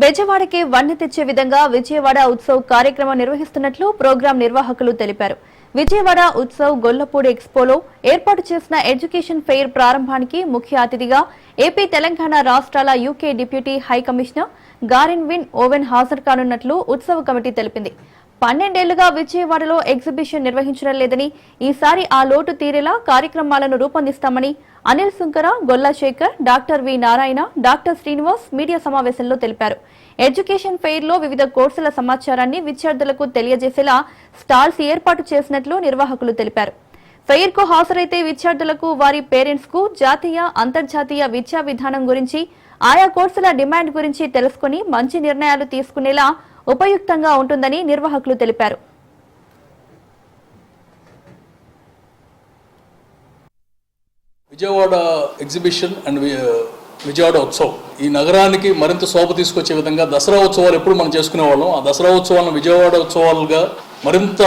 బెజవాడకి వన్నె తెచ్చే విధంగా విజయవాడ ఉత్సవ్ కార్యక్రమం నిర్వహిస్తున్నట్లు ప్రోగ్రాం నిర్వాహకులు తెలిపారు. విజయవాడ ఉత్సవ్ గొల్లపూడి ఎక్స్పోలో ఏర్పాటు చేసిన ఎడ్యుకేషన్ ఫెయిర్ ప్రారంభానికి ముఖ్య అతిథిగా ఏపీ తెలంగాణ రాష్ట్రాల UK deputy high commissioner Gareth Wynn Owen హాజరు కానున్నట్లు ఉత్సవ కమిటీ తెలిపింది. పన్నెండేళ్ళుగా విజయవాడలో ఎగ్జిబిషన్ నిర్వహించడం లేదని ఈసారి ఆ లోటు తీరేలా కార్యక్రమాలను రూపొందిస్తామని Anil Sunkara Gollashekar doctor V Narayana doctor Srinivas media సమావేశంలో తెలిపారు. ఎడ్యుకేషన్ ఫెయిర్లో వివిధ కోర్సుల సమాచారాన్ని విద్యార్థులకు తెలియజేసేలా స్టాల్స్ ఏర్పాటు చేసినట్లు నిర్వాహకులు తెలిపారు. ఫెయిర్కు హాజరైతే విద్యార్థులకు వారి పేరెంట్స్కు జాతీయ అంతర్జాతీయ విద్యా విధానం గురించి ఆయా కోర్సుల డిమాండ్ గురించి తెలుసుకుని మంచి నిర్ణయాలు తీసుకునేలా ఉపయుక్తంగా ఉంటుందని నిర్వాహకులు తెలిపారు. విజయవాడ ఎగ్జిబిషన్ అండ్ విజయవాడ ఉత్సవం. ఈ నగరానికి మరింత శోభ తీసుకొచ్చే విధంగా దసరా ఉత్సవాలు ఎప్పుడు మనం చేసుకునేవాళ్ళం ఆ దసరా ఉత్సవాలను విజయవాడ ఉత్సవాలుగా మరింత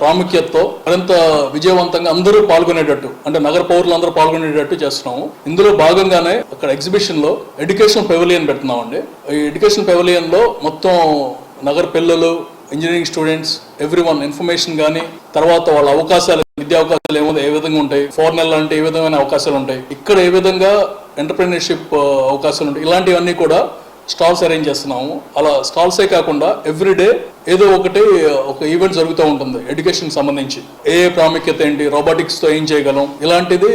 ప్రాముఖ్యతతో మరింత విజయవంతంగా అందరూ పాల్గొనేటట్టు అంటే నగర పౌరులు అందరూ పాల్గొనేటట్టు చేస్తున్నాము. ఇందులో భాగంగానే అక్కడ ఎగ్జిబిషన్లో ఎడ్యుకేషన్ పెవిలియన్ పెడుతున్నామండి. ఈ ఎడ్యుకేషన్ పెవిలియన్లో మొత్తం నగర పిల్లలు engineering students every one information కానీ తర్వాత వాళ్ళ అవకాశాలు విద్యా అవకాశాలు ఏమో ఏ విధంగా ఉంటాయి ఫారెన్ వెళ్ళాలంటే ఏ విధమైన అవకాశాలు ఉంటాయి ఇక్కడ ఏ విధంగా ఎంటర్ప్రీనర్షిప్ uh, అవకాశాలు ఉంటాయి ఇలాంటివన్నీ కూడా స్టాల్స్ అరేంజ్ చేస్తున్నాము. అలా స్టాల్సే కాకుండా ఎవ్రీ డే ఏదో ఒకటి uh, ఒక ఈవెంట్ జరుగుతూ ఉంటుంది ఎడ్యుకేషన్ సంబంధించి. ఏ ఏ ప్రాముఖ్యత ఏంటి రోబోటిక్స్తో ఏం చేయగలం ఇలాంటిది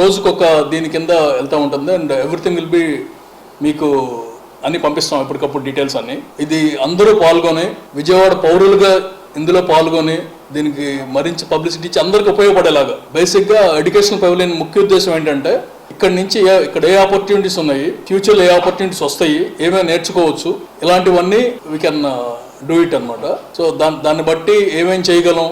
రోజుకొక దీని కింద వెళ్తూ ఉంటుంది అండ్ ఎవ్రీథింగ్ విల్ బి మీకు అన్ని పంపిస్తాం ఎప్పటికప్పుడు డీటెయిల్స్ అన్ని. ఇది అందరూ పాల్గొని విజయవాడ పౌరులుగా ఇందులో పాల్గొని దీనికి మరించి పబ్లిసిటీ ఇచ్చి అందరికి ఉపయోగపడేలాగా. బేసిక్గా ఎడ్యుకేషన్ పవలియన్ ముఖ్య ఉద్దేశం ఏంటంటే ఇక్కడ నుంచి ఏ- ఇక్కడ ఏ ఆపర్చునిటీస్ ఉన్నాయి ఫ్యూచర్లో ఏ ఆపర్చునిటీస్ వస్తాయి ఏమైనా నేర్చుకోవచ్చు ఇలాంటివన్నీ we can uh, do it అనమాట సో దాన్ని దాన్ని బట్టి ఏమేం చేయగలం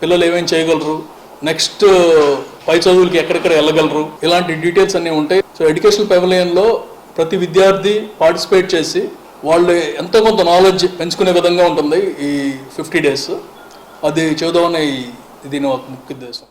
పిల్లలు ఏమేం చేయగలరు నెక్స్ట్ uh, పై చదువులకి ఎక్కడెక్కడ వెళ్ళగలరు ఇలాంటి డీటెయిల్స్ అన్నీ ఉంటాయి. సో ఎడ్యుకేషన్ పెవలియన్లో ప్రతి విద్యార్థి పార్టిసిపేట్ చేసి వాళ్ళు ఎంతో కొంత నాలెడ్జ్ పెంచుకునే విధంగా ఉంటుంది ఈ ఫిఫ్టీ డేస్. అది చెబుదామని దీని ఒక ముఖ్య ఉద్దేశం.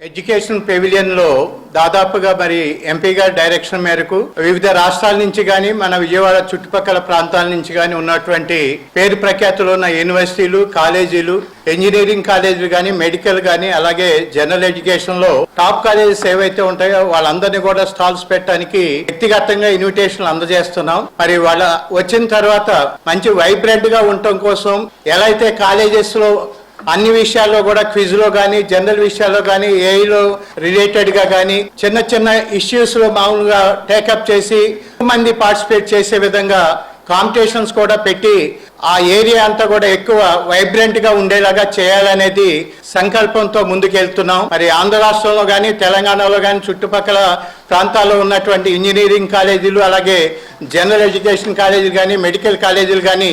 ఎడ్యుకేషన్ పెవిలియన్లో దాదాపుగా మరి ఎంపీ గారి డైరెక్షన్ మేరకు వివిధ రాష్ట్రాల నుంచి కానీ మన విజయవాడ చుట్టుపక్కల ప్రాంతాల నుంచి కానీ ఉన్నటువంటి పేరు ప్రఖ్యాతులు ఉన్న యూనివర్సిటీలు కాలేజీలు ఇంజనీరింగ్ కాలేజీలు కానీ మెడికల్ కానీ అలాగే జనరల్ ఎడ్యుకేషన్లో టాప్ కాలేజెస్ ఏవైతే ఉంటాయో వాళ్ళందరినీ కూడా స్టాల్స్ పెట్టడానికి వ్యక్తిగతంగా ఇన్విటేషన్లు అందజేస్తున్నాం. మరి వాళ్ళ వచ్చిన తర్వాత మంచి వైబ్రెంట్గా ఉండటం కోసం ఎలా అయితే కాలేజెస్లో అన్ని విషయాల్లో కూడా క్విజ్లో కానీ జనరల్ విషయాల్లో కానీ ఏఐలో రిలేటెడ్గా కానీ చిన్న చిన్న ఇష్యూస్లో మామూలుగా టేకప్ చేసి మంది పార్టిసిపేట్ చేసే విధంగా కాంపిటీషన్స్ కూడా పెట్టి ఆ ఏరియా అంతా కూడా ఎక్కువ వైబ్రెంట్గా ఉండేలాగా చేయాలనేది సంకల్పంతో ముందుకెళ్తున్నాం. మరి ఆంధ్ర రాష్ట్రంలో కానీ తెలంగాణలో కానీ చుట్టుపక్కల ప్రాంతాల్లో ఉన్నటువంటి ఇంజనీరింగ్ కాలేజీలు అలాగే జనరల్ ఎడ్యుకేషన్ కాలేజీలు కానీ మెడికల్ కాలేజీలు కానీ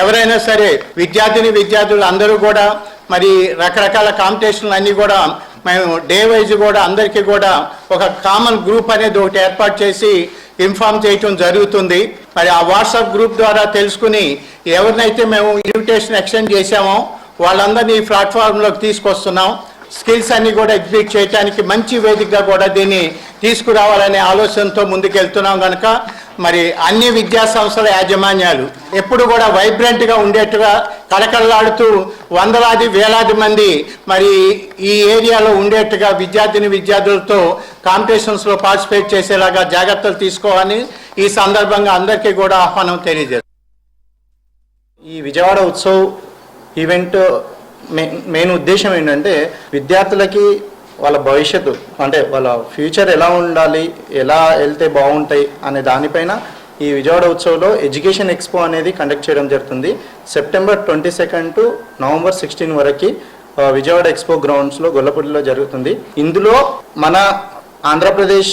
ఎవరైనా సరే విద్యార్థిని విద్యార్థులు అందరూ కూడా మరి రకరకాల కాంపిటీషన్లు అన్నీ కూడా మేము డే వైజ్ కూడా అందరికీ కూడా ఒక కామన్ గ్రూప్ అనేది ఒకటి ఏర్పాటు చేసి ఇన్ఫార్మ్ చేయటం జరుగుతుంది. మరి ఆ వాట్సాప్ గ్రూప్ ద్వారా తెలుసుకుని ఎవరినైతే మేము ఇన్విటేషన్ ఎక్స్టెండ్ చేశామో వాళ్ళందరినీ ఈ ప్లాట్ఫామ్లోకి తీసుకొస్తున్నాం. స్కిల్స్ అన్ని కూడా ఎగ్జిబిట్ చేయడానికి మంచి వేదికగా కూడా దీన్ని తీసుకురావాలనే ఆలోచనతో ముందుకెళ్తున్నాం కనుక మరి అన్ని విద్యా సంస్థల యాజమాన్యాలు ఎప్పుడు కూడా వైబ్రెంట్గా ఉండేట్టుగా కలకలలాడుతూ వందలాది వేలాది మంది మరి ఈ ఏరియాలో ఉండేట్టుగా విద్యార్థిని విద్యార్థులతో కాంపిటీషన్స్లో పార్టిసిపేట్ చేసేలాగా జాగ్రత్తలు తీసుకోవాలని ఈ సందర్భంగా అందరికీ కూడా ఆహ్వానం తెలియజేస్తాం ఈ Vijayawada Utsav event main main ఉద్దేశం ఏంటంటే విద్యార్థులకి వాళ్ళ భవిష్యత్తు అంటే వాళ్ళ ఫ్యూచర్ ఎలా ఉండాలి ఎలా వెళ్తే బాగుంటాయి అనే దానిపైన ఈ విజయవాడ ఉత్సవంలో ఎడ్యుకేషన్ ఎక్స్పో అనేది కండక్ట్ చేయడం జరుగుతుంది. September twenty second to November sixteen వరకు విజయవాడ ఎక్స్పో గ్రౌండ్స్లో గొల్లపూడిలో జరుగుతుంది. ఇందులో మన ఆంధ్రప్రదేశ్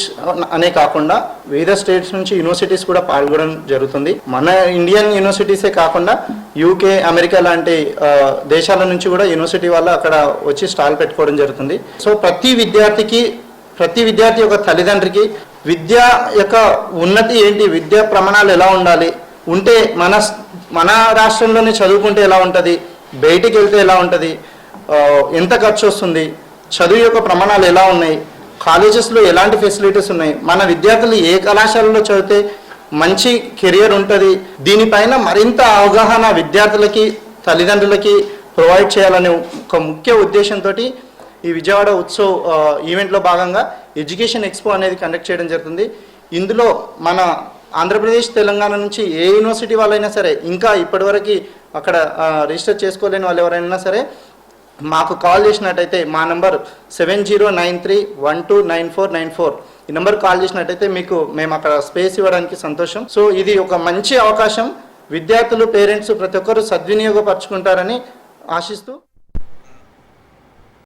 అనే కాకుండా వివిధ స్టేట్స్ నుంచి యూనివర్సిటీస్ కూడా పాల్గొనడం జరుగుతుంది. మన ఇండియన్ యూనివర్సిటీసే కాకుండా యూకే అమెరికా లాంటి దేశాల నుంచి కూడా యూనివర్సిటీ వాళ్ళు అక్కడ వచ్చి స్టాల్ పెట్టుకోవడం జరుగుతుంది. సో ప్రతి విద్యార్థికి ప్రతి విద్యార్థి యొక్క తల్లిదండ్రికి విద్య యొక్క ఉన్నతి ఏంటి విద్యా ప్రమాణాలు ఎలా ఉండాలి ఉంటే మన మన రాష్ట్రంలోనే చదువుకుంటే ఎలా ఉంటుంది బయటికి వెళ్తే ఎలా ఉంటుంది ఎంత ఖర్చు వస్తుంది చదువు యొక్క ప్రమాణాలు ఎలా ఉన్నాయి కాలేజెస్లో ఎలాంటి ఫెసిలిటీస్ ఉన్నాయి? మన విద్యార్థులు ఏ కళాశాలలో చదివితే మంచి కెరియర్ ఉంటుంది? దీనిపైన మరింత అవగాహన విద్యార్థులకి తల్లిదండ్రులకి ప్రొవైడ్ చేయాలనే ఒక ముఖ్య ఉద్దేశంతో ఈ విజయవాడ ఉత్సవ్ ఈవెంట్లో భాగంగా ఎడ్యుకేషన్ ఎక్స్పో అనేది కండక్ట్ చేయడం జరుగుతుంది. ఇందులో మన ఆంధ్రప్రదేశ్ తెలంగాణ నుంచి ఏ యూనివర్సిటీ వాళ్ళైనా సరే ఇంకా ఇప్పటివరకు అక్కడ రిజిస్టర్ చేసుకోలేని వాళ్ళు ఎవరైనా సరే మాకు కాల్ చేసినట్టయితే మా number seven zero nine three one two nine four nine four. ఈ నెంబర్ కాల్ చేసినట్టయితే మీకు మేము అక్కడ స్పేస్ ఇవ్వడానికి సంతోషం. సో ఇది ఒక మంచి అవకాశం. విద్యార్థులు పేరెంట్స్ ప్రతి ఒక్కరు సద్వినియోగపరచుకుంటారని ఆశిస్తూ